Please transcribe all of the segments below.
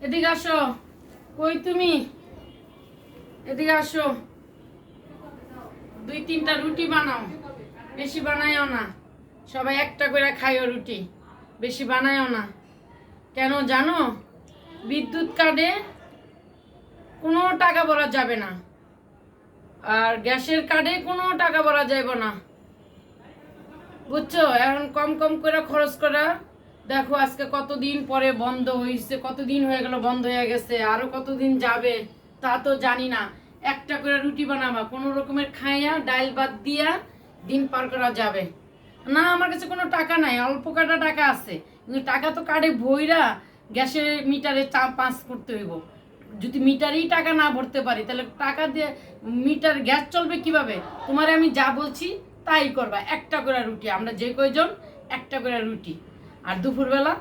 এদিকে আসো। কই তুমি? এদিকে আসো। দুই তিনটা রুটি বানাও। বেশি বানাইও না। সবাই একটা করে খাইও রুটি। বেশি বানাইও না। কেন জানো? বিদ্যুৎ কার্ডে কোনো টাকা বলা যাবে না। আর গ্যাসের কার্ডে কোনো টাকা ভরা যাবে না। বুঝছ? এখন কম কম করে খরচ করা। দেখো আজকে কতদিন পরে বন্ধ হয়েছে কতদিন হয়ে গেল, বন্ধ হয়ে গেছে, আরও কতদিন যাবে তা তো জানি না। একটা করে রুটি বানাবা, কোনো রকমের খাইয়া ডাল ভাত দিয়া দিন পার করা যাবে। না, আমার কাছে কোনো টাকা নাই, অল্প কাটা টাকা আছে। কিন্তু টাকা তো কার্ডে বইরা গ্যাসের মিটারে চা পাঁচ করতে হইব। যদি মিটারেই টাকা না ভরতে পারি, তাহলে টাকা দিয়ে মিটার গ্যাস চলবে কীভাবে? তোমারে আমি যা বলছি তাই করবা। একটা করে রুটি, আমরা যে কয়জন, একটা করে রুটি। আর দুপুরবেলা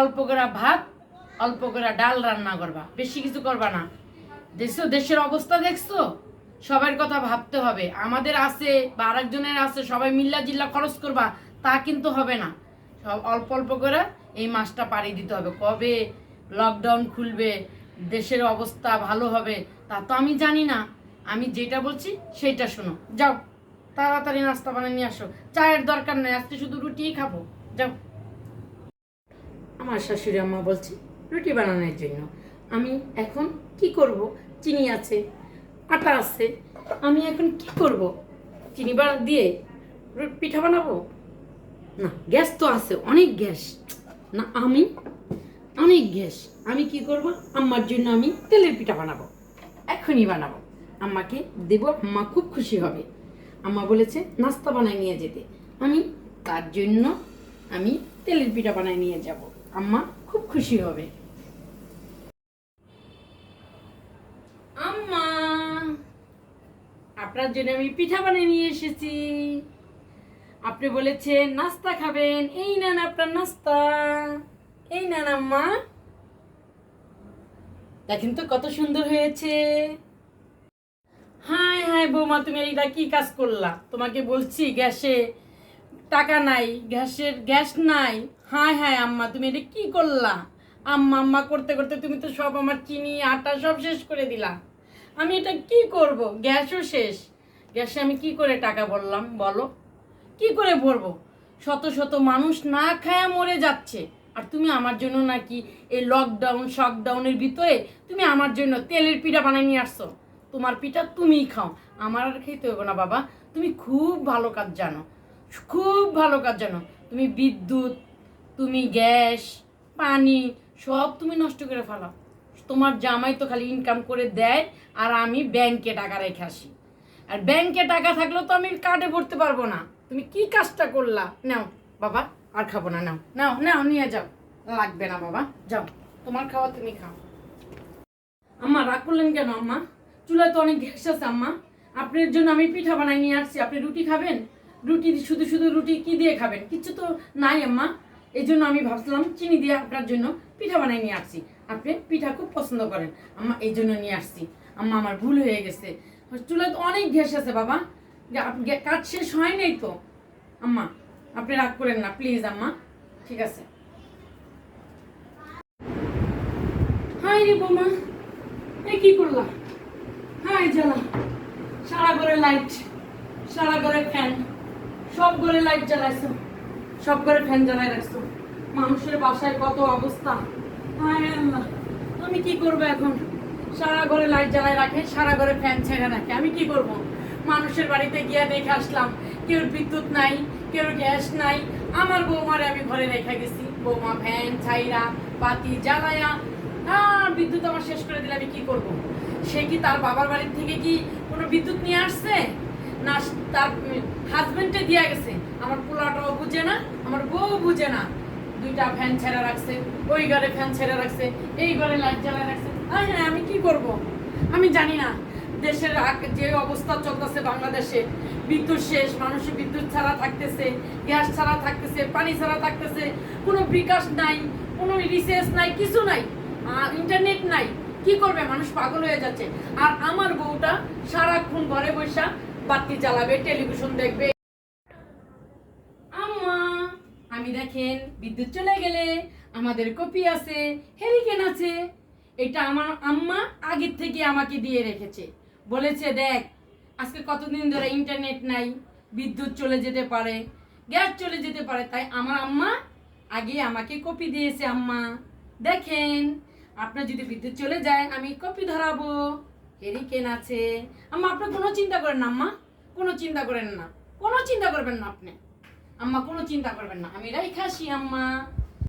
অল্প করে ভাত, অল্প করে ডাল রান্না করবা। বেশি কিছু করবা না। দেখছ, দেশের অবস্থা দেখছ? সবার কথা ভাবতে হবে। আমাদের আছে বা আরেকজনের আছে, সবাই মিল্লা জিল্লা খরচ করবা, তা কিন্তু হবে না। সব অল্প অল্প করে এই মাসটা পাড়ি দিতে হবে। কবে লকডাউন খুলবে দেশের অবস্থা ভালো হবে, তা তো আমি জানি না। আমি যেটা বলছি সেইটা শোনো। যাও, তাড়াতাড়ি নাস্তা বানিয়ে নিয়ে আসো। চায়ের দরকার নেই, আজকে শুধু রুটিই খাব। যাও। আমার শাশুড়ি আম্মা বলছে, রুটি বানানোর জন্য। আমি এখন কি করব? চিনি আছে, আটা আছে। আমি এখন কি করব? চিনি বা দিয়ে পিঠা বানাবো? না, গ্যাস তো আছে, অনেক গ্যাস। না, আমি অনেক গ্যাস, আমি কি করব? আম্মার জন্য আমি তেলের পিঠা বানাবো। এখনই বানাবো। আম্মাকে দেব, আম্মা খুব খুশি হবে। আম্মা বলেছে, নাস্তা বানায় নিয়ে যেতে। আমি, তার জন্য আমি তেলের পিঠা বানায় নিয়ে যাব। আম্মা খুব খুশি হবে। আম্মা, আপনার জন্য আমি পিঠা বানিয়ে নিয়ে এসেছি। আপনি বলেছেন, নাস্তা খাবেন। এই নেন আপনার নাস্তা। এই নেন আম্মা দেখেন তো কত সুন্দর হয়েছে। হাই হাই বৌমা, তুমি এইটা কি কাজ করলা? তোমাকে বলছি, গ্যাসে টাকা নাই, গ্যাসের গ্যাস নাই। হাই হাই আম্মা, তুমি এটা কি করলা? আম্মা আম্মা করতে করতে তুমি তো সব আমার চিনি, আটা সব শেষ করে দিলা। আমি এটা কি করব? গ্যাসও শেষ। গ্যাসে আমি কি করে টাকা বললাম বলো? কি করে ভরবো? শত শত মানুষ না খায়া মরে যাচ্ছে। আর তুমি আমার জন্য নাকি এই লকডাউন শকডাউনের ভিতরে তুমি আমার জন্য তেলের পিঠা বানিয়ে নিয়ে আসছো। তোমার পিঠা তুমিই খাও। আমার আর খেতে হবে না, বাবা। তুমি খুব ভালো কাজ জানো। খুব ভালো কাজ জানো। তুমি বিদ্যুৎ, তুমি গ্যাস, পানি, সব তুমি নষ্ট করে ফেলাও তোমার জামাই তো খালি ইনকাম করে দেয় আর আমি ব্যাংকে টাকা রেখে আসি। আর ব্যাংকে টাকা থাকলেও তো আমি কার্ডে ভরতে পারব না। তুমি কি কাজটা করলা? নাও, বাবা। আর খাব না, নাও। নাও নাও, নিয়ে যাও। লাগবে না বাবা, যাও। তোমার খাওয়া তুমি খাও। আম্মা, রাগ করলেন কেন আম্মা? চুলায় তো অনেক গ্যাস আছে আম্মা। আপনার জন্য আমি পিঠা বানাই নিয়ে আসছি। আপনি রুটি খাবেন? রুটি শুধু শুধু রুটি কি দিয়ে খাবেন? কিচ্ছু তো নাই আম্মা। এই জন্য আমি ভাবছিলাম চিনি দিয়ে আপনার জন্য পিঠা বানাই নিয়ে আসছি। আপনি পিঠা খুব পছন্দ করেন। আম্মা, এই জন্য নিয়ে আসছি। আম্মা, আমার ভুল হয়ে গেছে। চুলায় তো অনেক গ্যাস আছে বাবা। কাজ শেষ হয় নাই তো। আম্মা আপনি রাগ করেন না প্লিজ আম্মা। ঠিক আছে। হাই রে বোমা, এ কি করলা? হাই জ্বালা। সারা ঘরে লাইট সারা ঘরে ফ্যান সব ঘরে লাইট জ্বালাইছো, সব ঘরে ফ্যান জ্বালাই রাখছো। মানুষের বাসায় কত অবস্থা। হায় আল্লাহ, আমি কি করব এখন? সারা ঘরে লাইট জ্বালায় রাখে, সারা ঘরে ফ্যান ছেড়ে রাখে। আমি কি করব? মানুষের বাড়িতে গিয়ে দেখে আসলাম, কেউ বিদ্যুৎ নাই কেউ গ্যাস নাই। আমার বৌমারে আমি ঘরে রেখে গেছি। বৌমা ফ্যান, ছাইরা, বাতি জ্বালায়া, আর বিদ্যুৎ আমার শেষ করে দিলে আমি কি করব? সে কি তার বাবার বাড়ির থেকে কি কোনো বিদ্যুৎ নিয়ে আসছে? না, তার হাজবেন্ডে দিয়ে গেছে। আমার পোলাটাও বুঝে না, আমার বউ বুঝে না। দুইটা ফ্যান ছেড়ে রাখছে, ওই ঘরে ফ্যান ছেড়ে রাখছে, এই ঘরে লাইট জ্বালা রাখছে। হ্যাঁ আমি কি করব? আমি জানি না। দেশের যে অবস্থা চলতেছে বাংলাদেশে, বিদ্যুৎ শেষ, মানুষের বিদ্যুৎ ছাড়া থাকতেছে, গ্যাস ছাড়া থাকতেছে, পানি ছাড়া থাকতেছে, কোনো বিকাশ নাই, কোনো রিসেস নাই, কিছু নাই ইন্টারনেট নাই, কি করবে? মানুষ পাগল হয়ে যাচ্ছে। আর আমার বউটা সারাক্ষণ ঘরে বসা বাতি চালাবে টেলিভিশন দেখবে। আম্মা, আমি দেখেন, বিদ্যুৎ চলে গেলে আমাদের কপি আছে হেরিকেন আছে, এটা আমার আম্মা আগের থেকে আমাকে দিয়ে রেখেছে। বলেছে, দেখ, আজকে কতদিন ধরে ইন্টারনেট নাই, বিদ্যুৎ চলে যেতে পারে, গ্যাস চলে যেতে পারে, তাই আমার আম্মা আগে আমাকে কপি দিয়েছে, আম্মা। দেখেন, আপনার যদি বিদ্যুৎ চলে যায়, আমি কপি ধরাবো। হেরিকেন আছে। আম্মা, আপনি কোনো চিন্তা করেন না, আম্মা। কোনো চিন্তা করেন না। কোনো চিন্তা করবেন না আপনি। আম্মা, কোনো চিন্তা করবেন না। আমি রাইখা আসি, আম্মা।